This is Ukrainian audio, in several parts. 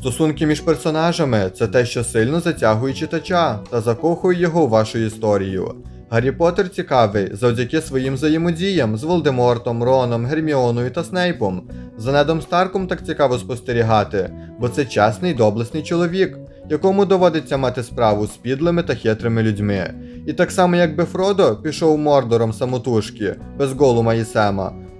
Стосунки між персонажами це те, що сильно затягує читача та закохує його у вашу історію. Гаррі Поттер цікавий завдяки своїм взаємодіям з Волдемортом, Роном, Герміоною та Снейпом. За Недом Старком так цікаво спостерігати, бо це чесний доблесний чоловік, якому доводиться мати справу з підлими та хитрими людьми. І так само, якби Фродо пішов мордором самотужки, без Голума і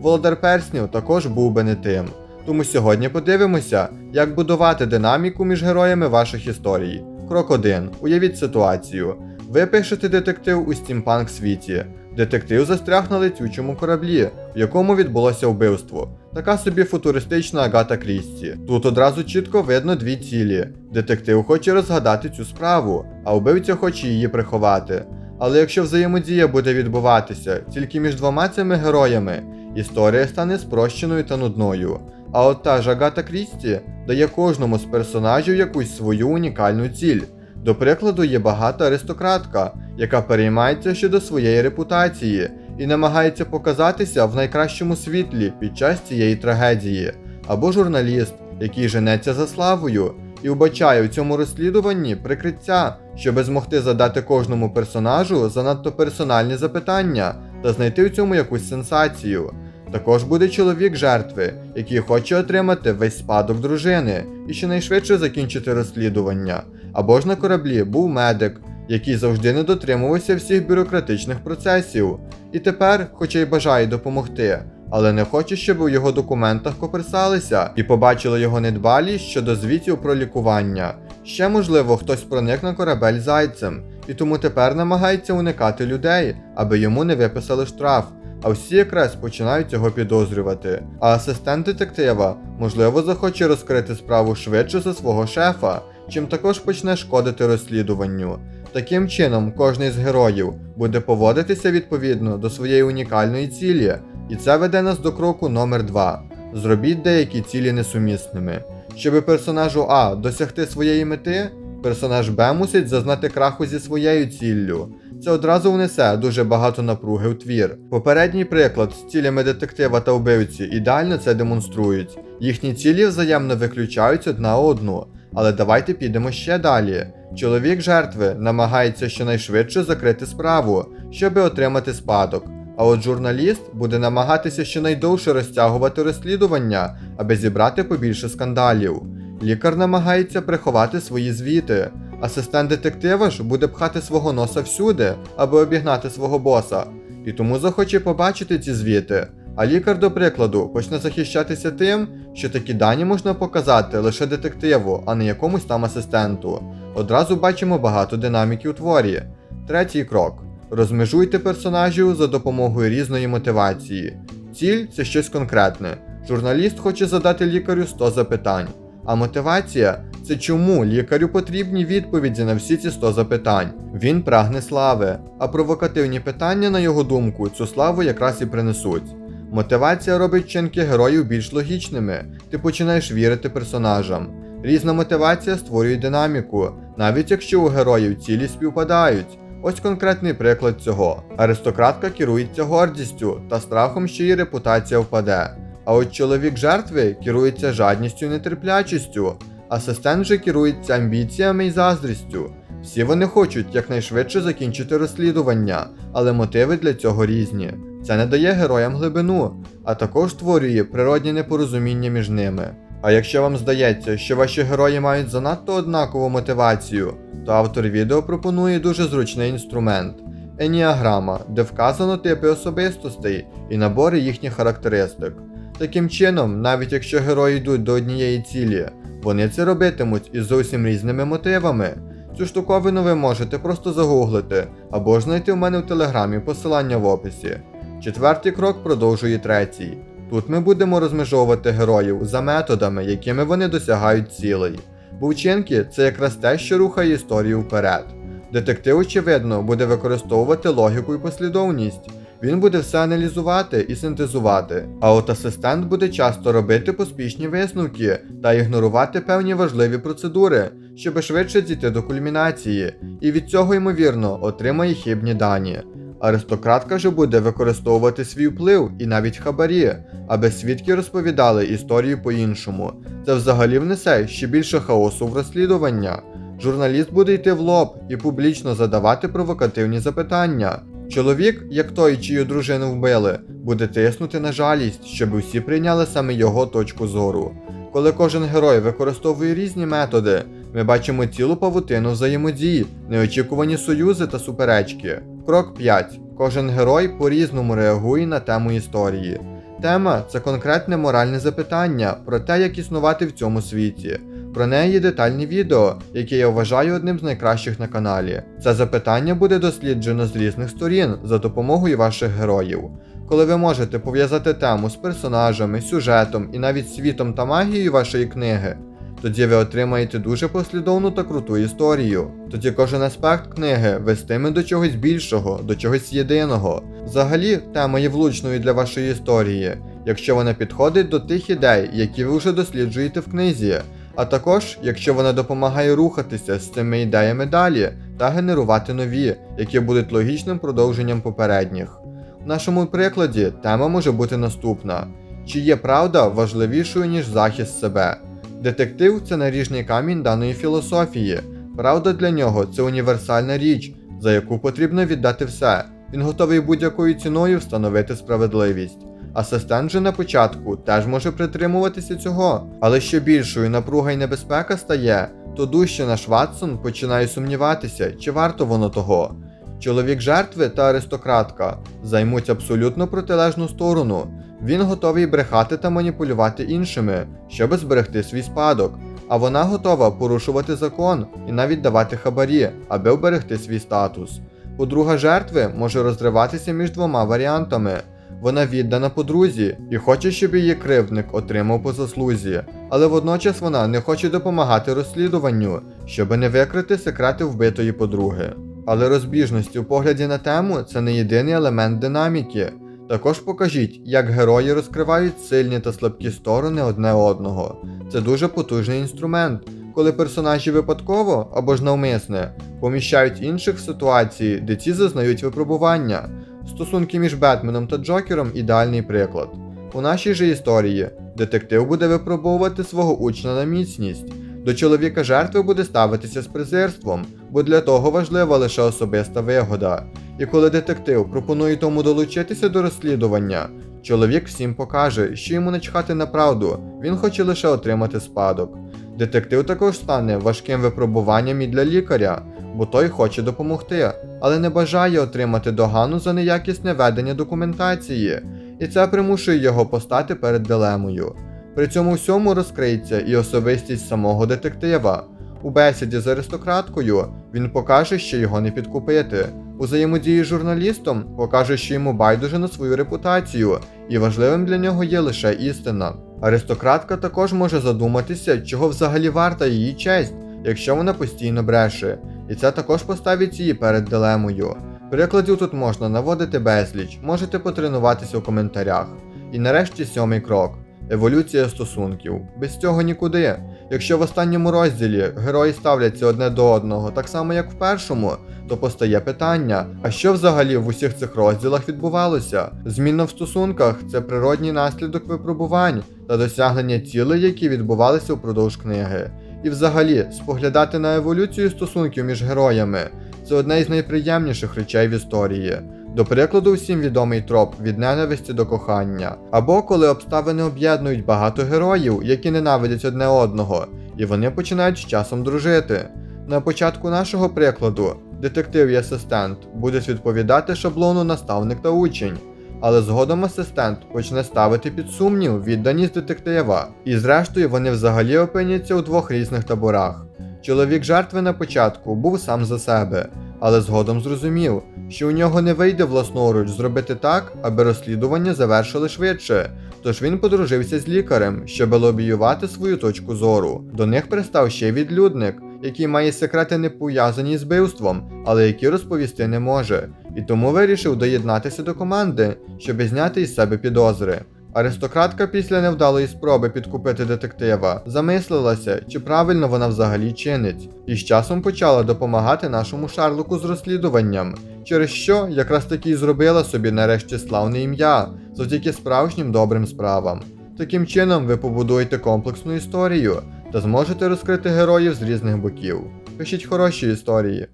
Володар Перснів також був би не тим. Тому сьогодні подивимося, як будувати динаміку між героями ваших історій. Крок 1. Уявіть ситуацію. Ви пишете детектив у стімпанк світі. Детектив застряг на летючому кораблі, в якому відбулося вбивство. Така собі футуристична Агата Крісті. Тут одразу чітко видно дві цілі. Детектив хоче розгадати цю справу, а вбивця хоче її приховати. Але якщо взаємодія буде відбуватися тільки між двома цими героями, історія стане спрощеною та нудною. А от та ж Агата Крісті дає кожному з персонажів якусь свою унікальну ціль. До прикладу, є багата аристократка, яка переймається щодо своєї репутації і намагається показатися в найкращому світлі під час цієї трагедії, або журналіст, який женеться за славою і вбачає в цьому розслідуванні прикриття, щоби змогти задати кожному персонажу занадто персональні запитання та знайти в цьому якусь сенсацію. Також буде чоловік жертви, який хоче отримати весь спадок дружини і щонайшвидше закінчити розслідування. Або ж на кораблі був медик, який завжди не дотримувався всіх бюрократичних процесів, і тепер, хоча й бажає допомогти, але не хоче, щоб у його документах коперсалися і побачили його недбалість щодо звітів про лікування. Ще можливо, хтось проник на корабель зайцем, і тому тепер намагається уникати людей, аби йому не виписали штраф. А всі якраз починають його підозрювати. А асистент детектива, можливо, захоче розкрити справу швидше за свого шефа, чим також почне шкодити розслідуванню. Таким чином, кожний з героїв буде поводитися відповідно до своєї унікальної цілі, і це веде нас до кроку номер 2 Зробіть деякі цілі несумісними. Щоб персонажу А досягти своєї мети, персонаж Б мусить зазнати краху зі своєю ціллю. Це одразу внесе дуже багато напруги в твір. Попередній приклад з цілями детектива та вбивці ідеально це демонструють. Їхні цілі взаємно виключають одна одну. Але давайте підемо ще далі. Чоловік жертви намагається щонайшвидше закрити справу, щоби отримати спадок. А от журналіст буде намагатися щонайдовше розтягувати розслідування, аби зібрати побільше скандалів. Лікар намагається приховати свої звіти. Асистент детектива ж буде пхати свого носа всюди, аби обігнати свого боса, і тому захоче побачити ці звіти. А лікар, до прикладу, почне захищатися тим, що такі дані можна показати лише детективу, а не якомусь там асистенту. Одразу бачимо багато динаміки у творі. Третій крок: розмежуйте персонажів за допомогою різної мотивації. Ціль це щось конкретне. Журналіст хоче задати лікарю 100 запитань. А мотивація це чому лікарю потрібні відповіді на всі ці 100 запитань. Він прагне слави, а провокативні питання, на його думку, цю славу якраз і принесуть. Мотивація робить вчинки героїв більш логічними, ти починаєш вірити персонажам. Різна мотивація створює динаміку, навіть якщо у героїв цілі співпадають. Ось конкретний приклад цього. Аристократка керується гордістю та страхом, що її репутація впаде. А от чоловік жертви керується жадністю і нетерплячістю, асистент же керується амбіціями і заздрістю. Всі вони хочуть якнайшвидше закінчити розслідування, але мотиви для цього різні. Це не дає героям глибину, а також створює природні непорозуміння між ними. А якщо вам здається, що ваші герої мають занадто однакову мотивацію, то автор відео пропонує дуже зручний інструмент еніаграма, де вказано типи особистостей і набори їхніх характеристик. Таким чином, навіть якщо герої йдуть до однієї цілі, вони це робитимуть із зовсім різними мотивами. Цю штуковину ви можете просто загуглити або ж знайти в мене в телеграмі посилання в описі. Четвертий крок продовжує третій. Тут ми будемо розмежовувати героїв за методами, якими вони досягають цілей. Бо вчинки це якраз те, що рухає історію вперед. Детектив, очевидно, буде використовувати логіку і послідовність. Він буде все аналізувати і синтезувати. А от асистент буде часто робити поспішні висновки та ігнорувати певні важливі процедури, щоб швидше дійти до кульмінації, і від цього, ймовірно, отримає хибні дані. Аристократка же буде використовувати свій вплив і навіть хабарі, аби свідки розповідали історію по-іншому. Це взагалі внесе ще більше хаосу в розслідування. Журналіст буде йти в лоб і публічно задавати провокативні запитання. Чоловік, як той, чию дружину вбили, буде тиснути на жалість, щоб усі прийняли саме його точку зору. Коли кожен герой використовує різні методи, ми бачимо цілу павутину взаємодії, неочікувані союзи та суперечки. Крок 5. Кожен герой по-різному реагує на тему історії. Тема це конкретне моральне запитання про те, як існувати в цьому світі. Про неї є детальні відео, які я вважаю одним з найкращих на каналі. Це запитання буде досліджено з різних сторін за допомогою ваших героїв. Коли ви можете пов'язати тему з персонажами, сюжетом і навіть світом та магією вашої книги, тоді ви отримаєте дуже послідовну та круту історію. Тоді кожен аспект книги вестиме до чогось більшого, до чогось єдиного. Взагалі, тема є влучною для вашої історії, якщо вона підходить до тих ідей, які ви вже досліджуєте в книзі, а також якщо вона допомагає рухатися з цими ідеями далі та генерувати нові, які будуть логічним продовженням попередніх. В нашому прикладі тема може бути наступна: чи є правда важливішою, ніж захист себе? Детектив це наріжний камінь даної філософії. Правда для нього це універсальна річ, за яку потрібно віддати все. Він готовий будь-якою ціною встановити справедливість. Асистент же на початку теж може притримуватися цього, але що більшою напруга й небезпека стає, то дужче наш Ватсон починає сумніватися, чи варто воно того. Чоловік жертви та аристократка займуть абсолютно протилежну сторону. Він готовий брехати та маніпулювати іншими, щоб зберегти свій спадок, а вона готова порушувати закон і навіть давати хабарі, аби вберегти свій статус. Подруга жертви може розриватися між двома варіантами. Вона віддана подрузі і хоче, щоб її кривдник отримав по заслузі, але водночас вона не хоче допомагати розслідуванню, щоб не викрити секрети вбитої подруги. Але розбіжності у погляді на тему це не єдиний елемент динаміки. Також покажіть, як герої розкривають сильні та слабкі сторони одне одного. Це дуже потужний інструмент, коли персонажі випадково або ж навмисне поміщають інших в ситуації, де ці зазнають випробування. Стосунки між Бетменом та Джокером ідеальний приклад. У нашій же історії детектив буде випробовувати свого учня на міцність. До чоловіка жертви буде ставитися з презирством, бо для того важлива лише особиста вигода. І коли детектив пропонує тому долучитися до розслідування, чоловік всім покаже, що йому не чхати на правду, він хоче лише отримати спадок. Детектив також стане важким випробуванням і для лікаря, бо той хоче допомогти, але не бажає отримати догану за неякісне ведення документації, і це примушує його постати перед дилемою. При цьому всьому розкриється і особистість самого детектива. У бесіді з аристократкою він покаже, що його не підкупити. У взаємодії з журналістом покаже, що йому байдуже на свою репутацію, і важливим для нього є лише істина. Аристократка також може задуматися, чого взагалі варта її честь, якщо вона постійно бреше, і це також поставить її перед дилемою. Прикладів тут можна наводити безліч, можете потренуватися у коментарях. І нарешті сьомий крок. Еволюція стосунків. Без цього нікуди. Якщо в останньому розділі герої ставляться одне до одного, так само як в першому, то постає питання: а що взагалі в усіх цих розділах відбувалося? Зміна в стосунках це природній наслідок випробувань та досягнення цілей, які відбувалися впродовж книги. І взагалі, споглядати на еволюцію стосунків між героями це одне із найприємніших речей в історії. До прикладу, всім відомий троп від ненависті до кохання, або коли обставини об'єднують багато героїв, які ненавидять одне одного, і вони починають з часом дружити. На початку нашого прикладу детектив і асистент будуть відповідати шаблону наставник та учень, але згодом асистент почне ставити під сумнів відданість детектива, і зрештою вони взагалі опиняться у двох різних таборах. Чоловік жертви на початку був сам за себе, але згодом зрозумів, що у нього не вийде власноруч зробити так, аби розслідування завершили швидше. Тож він подружився з лікарем, щоб лобіювати свою точку зору. До них пристав ще відлюдник, який має секрети не пов'язані з вбивством, але які розповісти не може, і тому вирішив доєднатися до команди, щоб зняти із себе підозри. Аристократка після невдалої спроби підкупити детектива замислилася, чи правильно вона взагалі чинить, і з часом почала допомагати нашому Шарлоку з розслідуванням, через що якраз таки й зробила собі нарешті славне ім'я завдяки справжнім добрим справам. Таким чином ви побудуєте комплексну історію та зможете розкрити героїв з різних боків. Пишіть хороші історії.